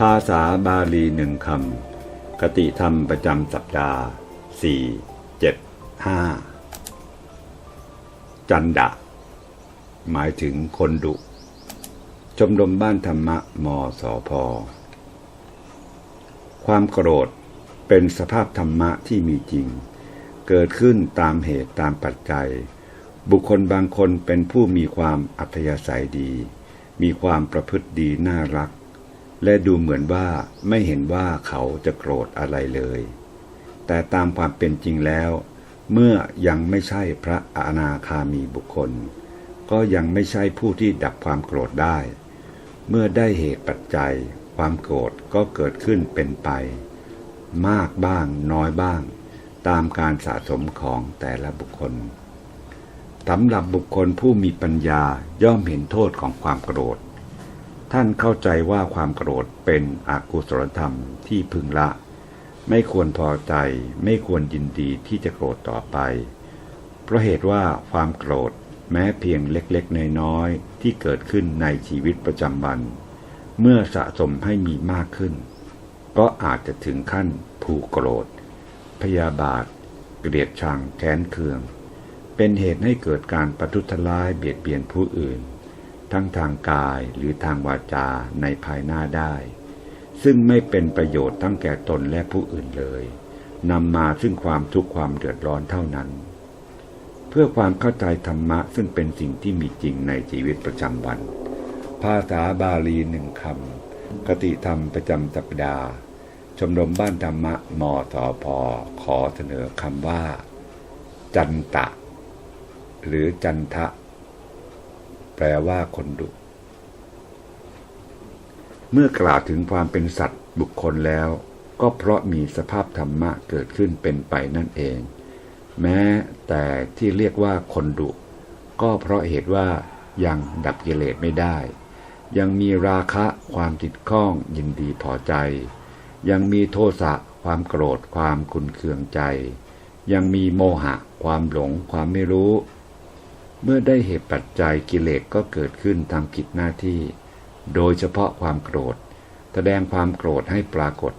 ภาษาบาลีหนึ่งคำกติธรรมประจำสัปดาห์ 4 7 5 จันดะ หมายถึงคนดุ ชมรมบ้านธรรมะมสพความโกรธเป็นสภาพธรรมะที่มีจริง เกิดขึ้นตามเหตุตามปัจจัย บุคคลบางคนเป็นผู้มีความอัธยาศัยดี มีความประพฤติดีน่ารัก และดูเหมือนว่าไม่เห็นว่าเขาจะโกรธอะไรเลย แต่ตามความเป็นจริงแล้ว เมื่อยังไม่ใช่พระอนาคามีบุคคล ก็ยังไม่ใช่ผู้ที่ดับความโกรธได้ เมื่อได้เหตุปัจจัย ความโกรธก็เกิดขึ้นเป็นไป มากบ้างน้อยบ้าง ตามการสะสมของแต่ละบุคคลสำหรับบุคคลผู้มีปัญญาย่อมเห็นโทษของความโกรธ ท่านเข้าใจว่าความโกรธเป็นอกุศลธรรมที่พึงละ ไม่ควรพอใจไม่ควรยินดีที่จะโกรธต่อไป เพราะเหตุว่าความโกรธแม้เพียงเล็กๆน้อยๆที่เกิดขึ้นในชีวิตประจำวัน เมื่อสะสมให้มีมากขึ้น ก็อาจจะถึงขั้นผูกโกรธ พยาบาท เกลียดชังแค้นเคือง เป็นเหตุให้เกิดการประทุษร้ายเบียดเบียนผู้อื่น ทั้งทางกายหรือทางวาจาในภายหน้าได้ ซึ่งไม่เป็นประโยชน์ทั้งแก่ตนและผู้อื่นเลยนำมาซึ่งความทุกข์ความเดือดร้อนเท่านั้น เพื่อความเข้าใจธรรมะซึ่งเป็นสิ่งที่มีจริงในชีวิตประจำวัน ภาษาบาลีหนึ่งคำกติธรรมประจำสัปดาห์ชมรมบ้านธรรมะมสพขอเสนอคำว่า จันตะ หรือจันทะ แปลว่าคนดุ เมื่อกล่าวถึงความเป็นสัตว์บุคคลแล้ว ก็เพราะมีสภาพธรรมะเกิดขึ้นเป็นไปนั่นเอง แม้แต่ที่เรียกว่าคนดุ ก็เพราะเหตุว่ายังดับกิเลสไม่ได้ ยังมีราคะความติดข้องยินดีพอใจ ยังมีโทสะความโกรธความคุนเคืองใจ ยังมีโมหะ ความหลง ความไม่รู้ เมื่อได้เหตุปัจจัยกิเลสก็เกิดขึ้นทำกิจหน้าที่ โดยเฉพาะความโกรธ แสดงความโกรธให้ปรากฏ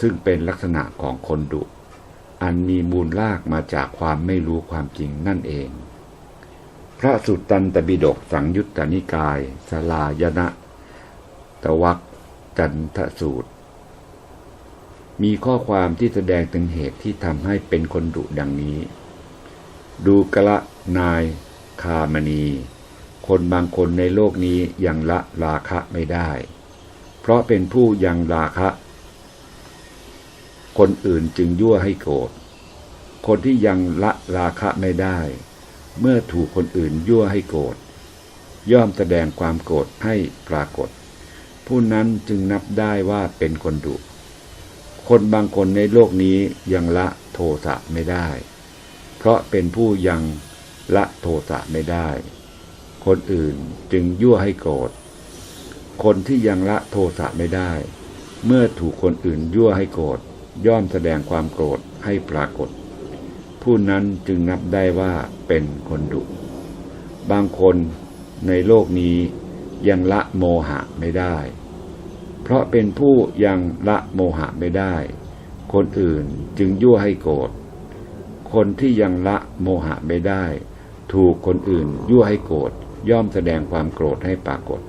ซึ่งเป็นลักษณะของคนดุ อันมีมูลลากมาจากความไม่รู้ความจริงนั่นเอง พระสุตตันตบิดกสังยุตตนิกายสลายนะตะวักจันทสูตร มีข้อความที่แสดงถึงเหตุที่ทำให้เป็นคนดุดังนี้ ดูกละนาย คามณี คนบางคนในโลกนี้ยังละราคะไม่ได้ เพราะเป็นผู้ยังราคะ คนอื่นจึงยั่วให้โกรธ คนที่ยังละราคะไม่ได้ เมื่อถูกคนอื่นยั่วให้โกรธ ย่อมแสดงความโกรธให้ปรากฏ ผู้นั้นจึงนับได้ว่าเป็นคนดุ คนบางคนในโลกนี้ยังละโทสะไม่ได้ เพราะเป็นผู้ยัง ละโทสะไม่ได้ คนอื่นจึงยั่วให้โกรธ คนที่ยังละโทสะไม่ได้ เมื่อถูกคนอื่นยั่วให้โกรธย่อมแสดงความโกรธให้ปรากฏ ผู้นั้นจึงนับได้ว่าเป็นคนดุ บางคนในโลกนี้ยังละโมหะไม่ได้ เพราะเป็นผู้ยังละโมหะไม่ได้ คนอื่นจึงยั่วให้โกรธ คนที่ยังละโมหะไม่ได้ ถูกคนอื่น ยั่วให้โกรธย่อมแสดงความโกรธให้ปรากฏ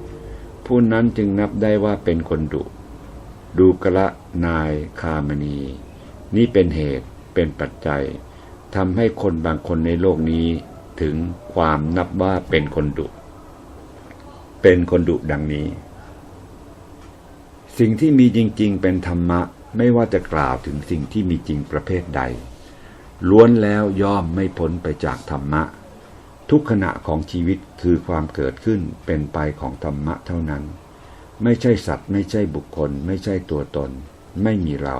ผู้นั้นจึงนับได้ว่าเป็นคนดุดูกระนายคามณี นี่เป็นเหตุเป็นปัจจัยทำให้คนบางคนในโลกนี้ถึงความนับว่าเป็นคนดุ เป็นคนดุดังนี้ สิ่งที่มีจริง ๆ เป็นธรรมะ ไม่ว่าจะกล่าวถึงสิ่งที่มีจริงประเภทใด ล้วนแล้วย่อมไม่พ้นไปจากธรรมะ ทุกขณะของชีวิตคือความเกิดขึ้นเป็นไปของธรรมะเท่านั้น ไม่ใช่สัตว์ ไม่ใช่บุคคล ไม่ใช่ตัวตน ไม่มีเรา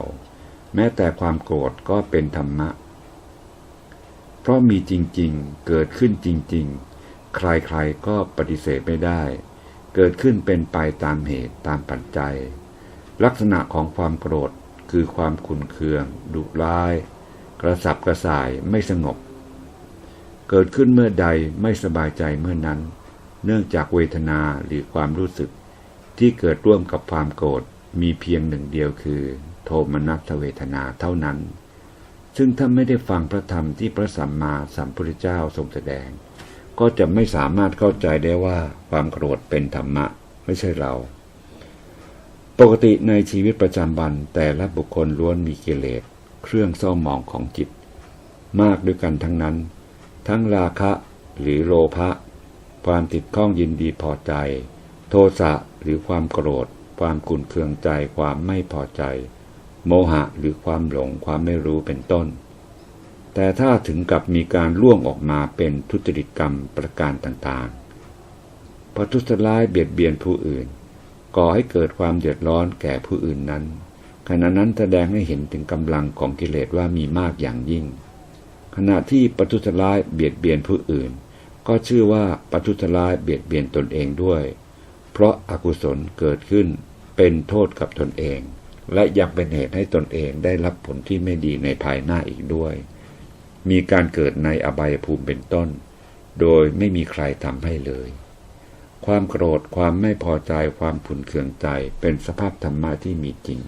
แม้แต่ความโกรธก็เป็นธรรมะ เพราะมีจริงๆ เกิดขึ้นจริงๆ ใครๆก็ปฏิเสธไม่ได้ เกิดขึ้นเป็นไปตามเหตุตามปัจจัย ลักษณะของความโกรธคือความขุนเคือง ดุร้าย กระสับกระส่ายไม่สงบ เกิดขึ้นเมื่อใดไม่สบายใจเมื่อนั้น เนื่องจากเวทนาหรือความรู้สึก ที่เกิดร่วมกับความโกรธมีเพียงหนึ่งเดียวคือ โทมนัสเวทนาเท่านั้น ซึ่งถ้าไม่ได้ฟังพระธรรมที่พระสัมมาสัมพุทธเจ้าทรงแสดง ก็จะไม่สามารถเข้าใจได้ว่าความโกรธเป็นธรรมะไม่ใช่เรา ปกติในชีวิตประจำวันแต่ละบุคคลล้วนมีกิเลสเครื่องเศร้าหมองของจิต มากด้วยกันทั้งนั้น ทั้งราคะหรือโลภะความติดข้องยินดีพอใจ โทสะหรือความโกรธ ความกุนเคืองใจความไม่พอใจ โมหะหรือความหลงความไม่รู้เป็นต้น แต่ถ้าถึงกับมีการล่วงออกมาเป็นทุจริตกรรมประการต่างๆประทุษร้ายเบียดเบียนผู้อื่น ก่อให้เกิดความเดือดร้อนแก่ผู้อื่นนั้นขณะนั้นแสดงให้เห็นถึงกำลังของกิเลสว่ามีมากอย่างยิ่ง ณะที่ประทุษร้ายเบียดเบียนผู้อื่น ก็ชื่อว่าประทุษร้ายเบียดเบียนตนเองด้วย เพราะอากุศลเกิดขึ้นเป็นโทษกับตนเอง และยังเป็นเหตุให้ตนเองได้รับผลที่ไม่ดีในภายหน้าอีกด้วย มีการเกิดในอบายภูมิเป็นต้น โดยไม่มีใครทำให้เลย ความโกรธความไม่พอใจความขุนเคืองใจเป็นสภาพธรรมะที่มีจริง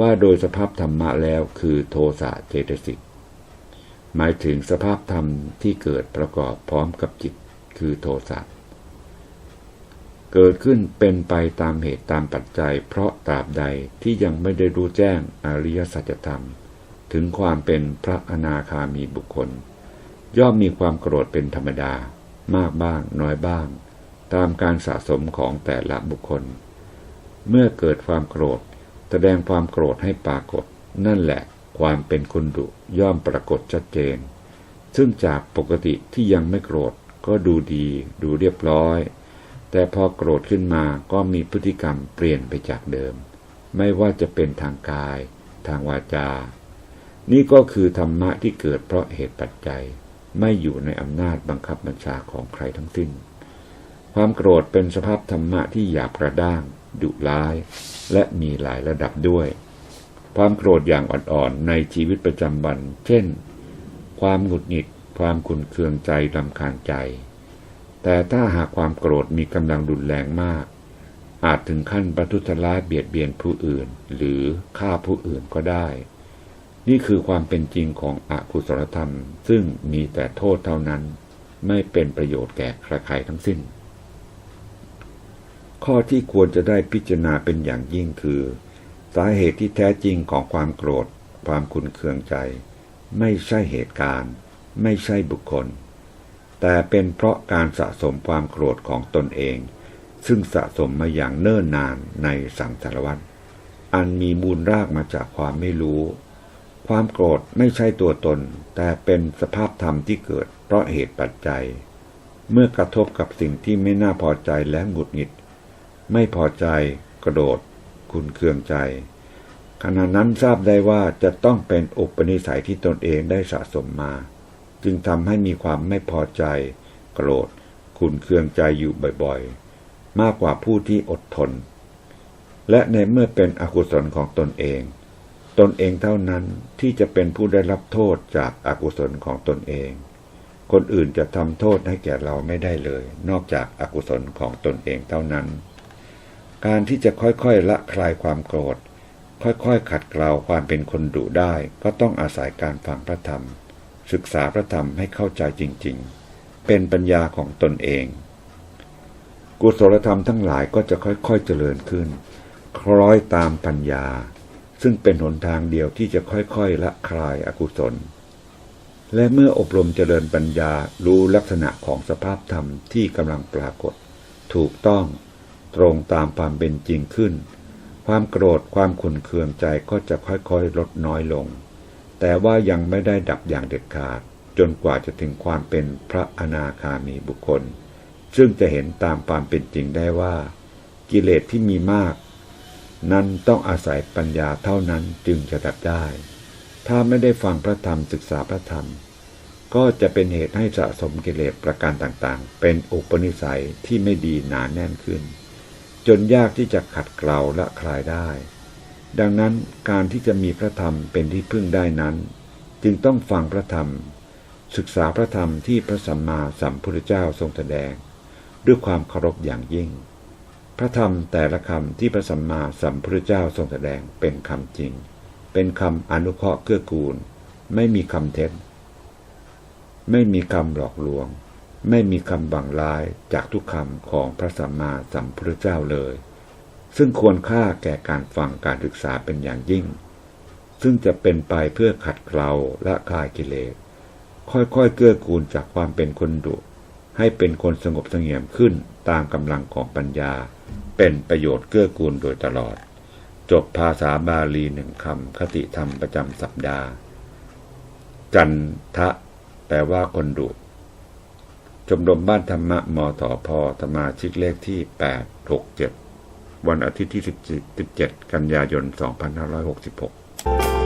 ว่าโดยสภาพธรรมะแล้วคือโทสะเจตสิก หมายถึงสภาพธรรมที่เกิดประกอบพร้อมกับจิตคือโทสะเกิดขึ้นเป็นไปตามเหตุตามปัจจัย เพราะตราบใดที่ยังไม่ได้รู้แจ้งอริยสัจธรรม ถึงความเป็นพระอนาคามีบุคคล ย่อมมีความโกรธเป็นธรรมดา มากบ้างน้อยบ้าง ตามการสะสมของแต่ละบุคคล เมื่อเกิดความโกรธ แสดงความโกรธให้ปรากฏ นั่นแหละ ความเป็นคนดุย่อมปรากฏชัดเจน ซึ่งจากปกติที่ยังไม่โกรธก็ดูดีดูเรียบร้อย แต่พอโกรธขึ้นมาก็มีพฤติกรรมเปลี่ยนไปจากเดิม ไม่ว่าจะเป็นทางกาย ทางวาจา นี่ก็คือธรรมะที่เกิดเพราะเหตุปัจจัย ไม่อยู่ในอำนาจบังคับบัญชาของใครทั้งสิ้น ความโกรธเป็นสภาพธรรมะที่หยาบกระด้าง ดุร้าย และมีหลายระดับด้วย ความโกรธอย่างอ่อนๆในชีวิตประจำวัน เช่น ความหงุดหงิด ความขุนเคืองใจลำคาญใจ แต่ถ้าหากความโกรธมีกำลังรุนแรงมาก อาจถึงขั้นประทุษร้ายเบียดเบียนผู้อื่น หรือฆ่าผู้อื่นก็ได้ นี่คือความเป็นจริงของอกุศลธรรม ซึ่งมีแต่โทษเท่านั้น ไม่เป็นประโยชน์แก่ใครๆทั้งสิ้น ข้อที่ควรจะได้พิจารณาเป็นอย่างยิ่งคือ สาเหตุที่แท้จริงของความโกรธ ความขุนเคืองใจ ไม่ใช่เหตุการณ์ ไม่ใช่บุคคล แต่เป็นเพราะการสะสมความโกรธของตนเอง ซึ่งสะสมมาอย่างเนิ่นนานในสังสารวัฏอันมีมูลรากมาจากความไม่รู้ ความโกรธไม่ใช่ตัวตน แต่เป็นสภาพธรรมที่เกิด เพราะเหตุปัจจัย เมื่อกระทบกับสิ่งที่ไม่น่าพอใจและหงุดหงิด ไม่พอใจ กระโดด คุณเคืองใจ ขณะนั้นทราบได้ว่าจะต้องเป็นอุปนิสัยที่ตนเองได้สะสมมา จึงทำให้มีความไม่พอใจ โกรธคุณเคืองใจอยู่บ่อยๆ มากกว่าผู้ที่อดทน และในเมื่อเป็นอกุศลของตนเอง ตนเองเท่านั้นที่จะเป็นผู้ได้รับโทษจากอากุศลของตนเองคนอื่นจะทำโทษให้แก่เราไม่ได้เลย นอกจากอากุศลของตนเองเท่านั้น การที่จะค่อยๆละคลายความโกรธ ค่อยๆขัดเกลาความเป็นคนดุได้ ก็ต้องอาศัยการฟังพระธรรม ศึกษาพระธรรมให้เข้าใจจริง ๆ เป็นปัญญาของตนเอง กุศลธรรมทั้งหลายก็จะค่อยๆเจริญขึ้น คล้อยตามปัญญา ซึ่งเป็นหนทางเดียวที่จะค่อยๆละคลายอกุศลและเมื่ออบรมเจริญปัญญารู้ลักษณะของสภาพธรรมที่กำลังปรากฏ ถูกต้อง ตรงตามความเป็นจริงขึ้น ความโกรธความขุนเคืองใจก็จะค่อยๆ ลดน้อยลง แต่ว่ายังไม่ได้ดับอย่างเด็ดขาด จนกว่าจะถึงความเป็นพระอนาคามีบุคคล ซึ่งจะเห็นตามความเป็นจริงได้ว่า กิเลสที่มีมาก นั้นต้องอาศัยปัญญาเท่านั้นจึงจะดับได้ ถ้าไม่ได้ฟังพระธรรมศึกษาพระธรรมก็จะเป็นเหตุให้สะสมกิเลสประการต่างๆ เป็นอุปนิสัยที่ไม่ดีหนาแน่นขึ้น จนยากที่จะขัดเกลาและคลายได้ ดังนั้นการที่จะมีพระธรรมเป็นที่พึ่งได้นั้น จึงต้องฟังพระธรรม ศึกษาพระธรรมที่พระสัมมาสัมพุทธเจ้าทรงแสดง ด้วยความเคารพอย่างยิ่ง พระธรรมแต่ละคำที่พระสัมมาสัมพุทธเจ้าทรงแสดงเป็นคำจริง เป็นคำอนุเคราะห์เกื้อกูล ไม่มีคำเท็จ ไม่มีคำหลอกลวง ไม่มีคำบังร้ายจากทุกคำของพระสัมมาสัมพุทธเจ้าเลย ซึ่งควรค่าแก่การฟังการศึกษาเป็นอย่างยิ่ง ซึ่งจะเป็นไปเพื่อขัดเกลาและคลายกิเลส ค่อยๆเกื้อกูลจากความเป็นคนดุให้เป็นคนสงบเสงี่ยมขึ้นตามกำลังของปัญญา เป็นประโยชน์เกื้อกูลโดยตลอด จบภาษาบาลีหนึ่งคำคติธรรมประจำสัปดาห์ จันทะ แปลว่าคนดุ ชมรมบ้านธรรมะมทพสมาชิกเลขที่ 867 วันอาทิตย์ที่ 17 กันยายน 2566